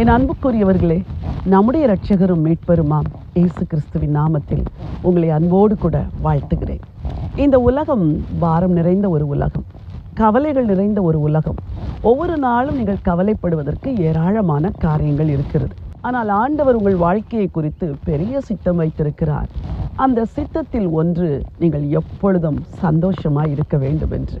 என் அன்புக்குரியவர்களே நம்முடைய இரட்சகரும் மீட்பெருமாம் இயேசு கிறிஸ்துவின் நாமத்தில் உங்களை அன்போடு கூட வாழ்த்துகிறேன். இந்த உலகம் பாரம் நிறைந்த ஒரு உலகம் கவலைகள் நிறைந்த ஒரு உலகம். ஒவ்வொரு நாளும் நீங்கள் கவலைப்படுவதற்கு ஏராளமான காரியங்கள் இருக்கிறது. ஆனால் ஆண்டவர் உங்கள் வாழ்க்கையை குறித்து பெரிய சித்தம் வைத்திருக்கிறார். அந்த சித்தத்தில் ஒன்று நீங்கள் எப்பொழுதும் சந்தோஷமாய் இருக்க வேண்டும் என்று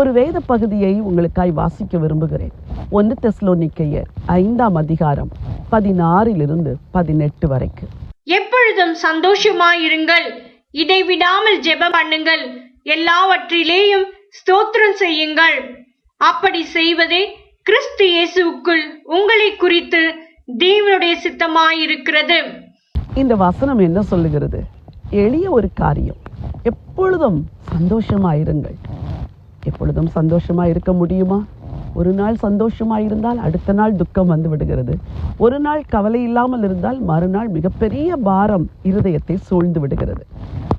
ஒரு வேத பகுதியை உங்களுக்காய் வாசிக்க விரும்புகிறேன். ஒன்று தெஸ்லோனிக்கையர் ஐந்தாம் அதிகாரம் பதினாறிலிருந்து பதினெட்டு வரைக்கும் எப்பொழுதும் சந்தோஷமாயிருங்கள். இடைவிடாமல் ஜெபம் பண்ணுங்கள். எல்லாவற்றிலேயும் ஸ்தோத்திரம் செய்யுங்கள். அப்படி செய்வதே கிறிஸ்து இயேசுவுக்குள் உங்களை குறித்து தேவனுடைய சித்தமாயிருக்கிறது. இந்த வசனம் என்ன சொல்லுகிறது? எளிய ஒரு காரியம். எப்பொழுதும் சந்தோஷமாயிருங்கள். எப்பொழுதும் சந்தோஷமா இருக்க முடியுமா? ஒரு நாள் சந்தோஷமா இருந்தால் அடுத்த நாள் துக்கம் வந்து விடுகிறது. ஒரு நாள் கவலை இல்லாமல் இருந்தால் மறுநாள் மிகப்பெரிய பாரம் இருதயத்தை சூழ்ந்து விடுகிறது.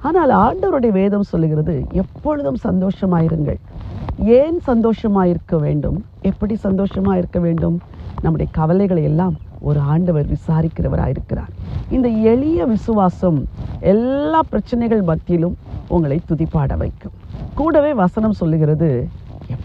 ஆனால் ஆண்டவருடைய வேதம் சொல்லுகிறது எப்பொழுதும் சந்தோஷமாயிருங்கள். ஏன் சந்தோஷமாயிருக்க வேண்டும்? எப்படி சந்தோஷமா இருக்க வேண்டும்? நம்முடைய கவலைகளை எல்லாம் ஒரு ஆண்டவர் விசாரிக்கிறவராயிருக்கிறார். இந்த எளிய விசுவாசம் எல்லா பிரச்சனைகள் மத்தியிலும் உங்களை துதிப்பாட வைக்கும். கூடவே வசனம் சொல்லுகிறது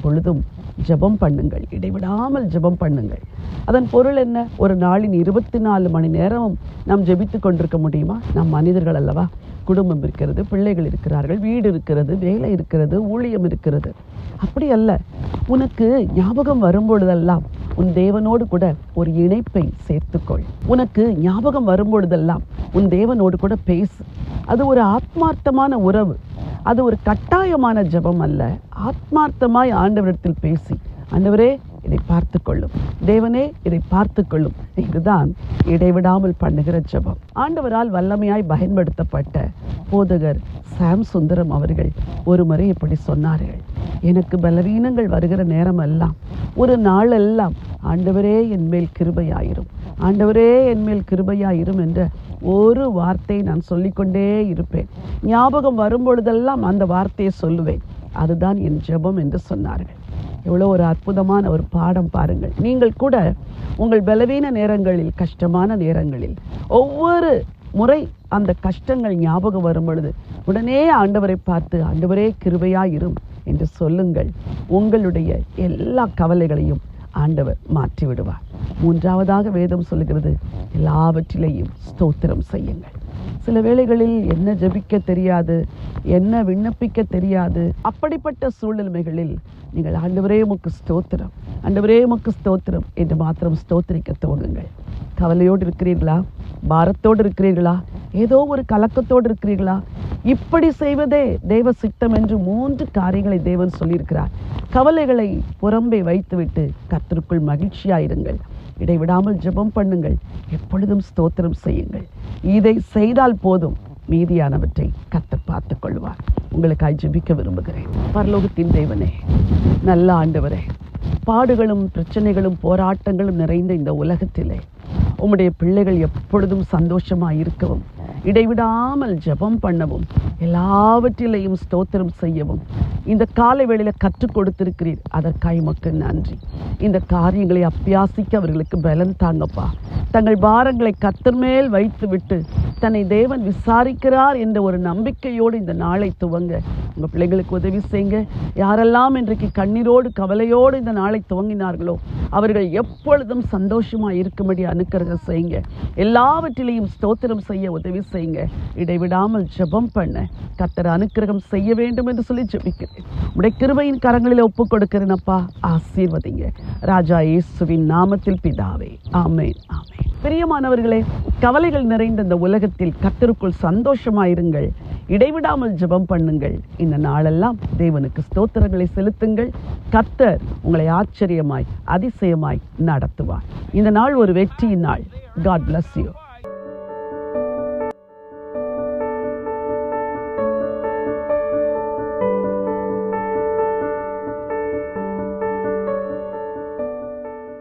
பொழுதும் ஜெபம் பண்ணுங்கள். இடைவிடாமல் ஜெபம் பண்ணுங்கள். அதன் பொருள் என்ன? ஒரு நாளின் இருபத்தி நாலு மணி நேரமும் நாம் ஜெபித்து கொண்டிருக்க முடியுமா? நாம் மனிதர்கள் அல்லவா? குடும்பம் இருக்கிறது பிள்ளைகள் இருக்கிறார்கள் வீடு இருக்கிறது வேலை இருக்கிறது ஊழியம் இருக்கிறது. அப்படி அல்ல. உனக்கு ஞாபகம் வரும்பொழுதெல்லாம் உன் தேவனோடு கூட ஒரு இணைப்பை சேர்த்துக்கொள். உனக்கு ஞாபகம் வரும்பொழுதெல்லாம் உன் தேவனோடு கூட பேசு. அது ஒரு ஆத்மார்த்தமான உறவு. அது ஒரு கட்டாயமான ஜெபம் அல்ல. ஆத்மார்த்தமாய் ஆண்டவரிடத்தில் பேசி ஆண்டவரே இதை பார்த்து கொள்ளும் தேவனே இதை பார்த்து கொள்ளும் இதுதான் இடைவிடாமல் பண்ணுகிற ஜெபம். ஆண்டவரால் வல்லமையாய் பயன்படுத்தப்பட்ட போதகர் சாம் சுந்தரம் அவர்கள் ஒரு முறை இப்படி சொன்னார்கள். எனக்கு பலவீனங்கள் வருகிற நேரம் எல்லாம் ஒரு நாளெல்லாம் ஆண்டவரே என்மேல் கிருபையாயிரும். ஆண்டவரே என் மேல் கிருபையாயிரும் என்ற ஒரு வார்த்தையை நான் சொல்லிக்கொண்டே இருப்பேன். ஞாபகம் வரும்பொழுதெல்லாம் அந்த வார்த்தையை சொல்லுவேன். அதுதான் என் ஜெபம் என்று சொன்னார்கள். எவ்வளோ ஒரு அற்புதமான ஒரு பாடம் பாருங்கள். நீங்கள் கூட உங்கள் பலவீன நேரங்களில் கஷ்டமான நேரங்களில் ஒவ்வொரு முறை அந்த கஷ்டங்கள் ஞாபகம் வரும் பொழுது உடனே ஆண்டவரை பார்த்து ஆண்டவரே கிருபையாயிரும் என்று சொல்லுங்கள். உங்களுடைய எல்லா கவலைகளையும் ஆண்டவர் மாற்றி விடுவார் மூன்றாவதாக வேதம் சொல்லுகிறது எல்லாவற்றிலையும் ஸ்தோத்திரம் செய்யுங்கள். சில வேளைகளில் என்ன ஜபிக்க தெரியாது என்ன விண்ணப்பிக்க தெரியாது அப்படிப்பட்ட சூழ்நிலைமைகளில் நீங்கள் ஆண்டவரே உமக்கு ஸ்தோத்திரம் ஆண்டவரே உமக்கு ஸ்தோத்திரம் என்று மாத்திரம் ஸ்தோத்திரிக்க துவங்குங்கள். கவலையோடு இருக்கிறீர்களா? பாரத்தோடு இருக்கிறீர்களா? ஏதோ ஒரு கலக்கத்தோடு இருக்கிறீர்களா? இப்படி செய்வதே தேவ சித்தம் என்று மூன்று காரியங்களை தேவன் சொல்லியிருக்கிறார். கவலைகளை புறம்பே வைத்துவிட்டு கத்திற்குள் மகிழ்ச்சியாயிருங்கள். இடைவிடாமல் ஜெபம் பண்ணுங்கள். எப்பொழுதும் ஸ்தோத்திரம் செய்யுங்கள். இதை செய்தால் போதும் மீதியானவற்றை கர்த்தர் பார்த்து கொள்வார் உங்களுக்காய் ஜெபிக்க விரும்புகிறேன். பரலோகத்தின் தேவனே நல்ல ஆண்டவரே பாடுகளும் பிரச்சனைகளும் போராட்டங்களும் நிறைந்த இந்த உலகத்திலே உம்முடைய பிள்ளைகள் எப்பொழுதும் சந்தோஷமாக இருக்கவும் இடைவிடாமல் ஜெபம் பண்ணவும் எல்லாவற்றிலையும் ஸ்தோத்திரம் செய்யவும். இந்த காலை வேளையில் கற்றுக் கொடுத்திருக்கிறீர். அதற்காய் மக்கள் நன்றி. இந்த காரியங்களை அப்பியாசிக்க அவர்களுக்கு பலன் தாங்கப்பா. தங்கள் பாரங்களை கத்தர் மேல் வைத்து விட்டு தன்னை தேவன் விசாரிக்கிறார் என்ற ஒரு நம்பிக்கையோடு இந்த நாளை துவங்க. உங்க பிள்ளைகளுக்கு உதவி செய்யுங்க யாரெல்லாம் இன்றைக்கு கண்ணீரோடு கவலையோடு இந்த நாளை துவங்கினார்களோ அவர்கள் எப்பொழுதும் சந்தோஷமா இருக்கும்படி அனுக்கிரகம் செய்யுங்க எல்லாவற்றிலையும் ஸ்தோத்திரம் செய்ய உதவி செய்யுங்க இடைவிடாமல் ஜெபம் பண்ண கத்தர் அனுக்கிரகம் செய்ய வேண்டும் என்று சொல்லி ஜெபிக்கிறேன். உடைய கிருபையின் கரங்களில் ஒப்பு கொடுக்கிறேனப்பா ஆசீர்வதிங்க. ராஜா இயேசுவின் நாமத்தில் பிதாவே. ஆமேன் ஆமேன். பிரியமானவர்களே கவலைகள் நிறைந்த இந்த உலகத்தில் கத்தருக்குள் சந்தோஷமாயிருங்கள். இடைவிடாமல் ஜெபம் பண்ணுங்கள். இந்த நாளெல்லாம் தேவனுக்கு ஸ்தோத்திரங்களை செலுத்துங்கள். கத்தர் உங்களை ஆச்சரியமாய் அதிசயமாய் நடத்துவார். இந்த நாள் ஒரு வெற்றியின் நாள். God bless you